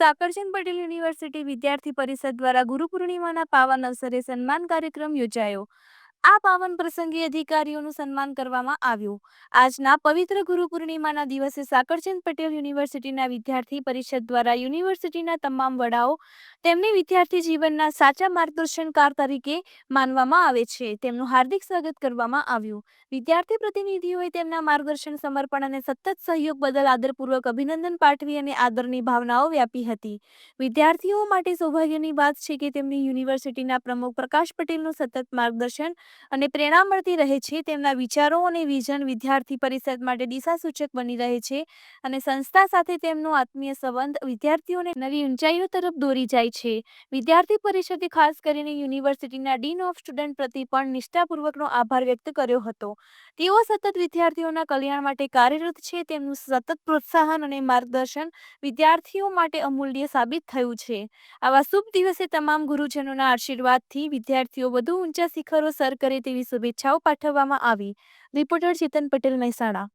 Sakarchand Patel university વિદ્યાર્થી પરિષદ દ્વારા ગુરુ પૂર્ણિમાના પાવન અવસરે સન્માન કાર્યક્રમ યોજાયો. આ પાવન પ્રસંગે અધિકારીઓનું સન્માન કરવામાં આવ્યું. આજના પવિત્ર ગુરુ પૂર્ણિમાના દિવસે સાકરચંદ પટેલ યુનિવર્સિટીના વિદ્યાર્થી પરિષદ દ્વારા યુનિવર્સિટીના તમામ વડાઓ તેમને વિદ્યાર્થી જીવનના સાચા માર્ગદર્શનકાર તરીકે માનવામાં આવે છે. તેમનું હાર્દિક સ્વાગત કરવામાં આવ્યું. વિદ્યાર્થી પ્રતિનિધિઓએ તેમના માર્ગદર્શન, સમર્પણ અને સતત સહયોગ બદલ આદરપૂર્વક અભિનંદન પાઠવી અને આદરની ભાવનાઓ વ્યાપી હતી. વિદ્યાર્થીઓ માટે સૌભાગ્યની વાત છે કે તેમની યુનિવર્સિટીના પ્રમુખ પ્રકાશ પટેલનું સતત માર્ગદર્શન અને પ્રેરણા મળતી રહે છે. તેમના વિચારો અને વિઝન વિદ્યાર્થી પરિષદ માટે દિશાસૂચક બની રહે છે અને સંસ્થા સાથે તેમનો આત્મીય સંબંધ વિદ્યાર્થીઓને નવી ઊંચાઈઓ તરફ દોરી જાય છે. વિદ્યાર્થી પરિષદે ખાસ કરીને યુનિવર્સિટીના ડીન ઓફ સ્ટુડન્ટ પ્રતિ પણ નિષ્ઠાપૂર્વકનો આભાર વ્યક્ત કર્યો હતો. તેઓ સતત વિદ્યાર્થીઓના કલ્યાણ માટે કાર્યરત છે, તેમનું સતત પ્રોત્સાહન અને માર્ગદર્શન વિદ્યાર્થીઓ માટે અમૂલ્ય સાબિત થયું છે. આવા શુભ દિવસે તમામ ગુરુજનોના આશીર્વાદથી વિદ્યાર્થીઓ વધુ ઊંચા શિખરો સર કરે તેવી શુભેચ્છાઓ પાઠવવામાં આવી. રિપોર્ટર ચેતન પટેલ મહેસાણા.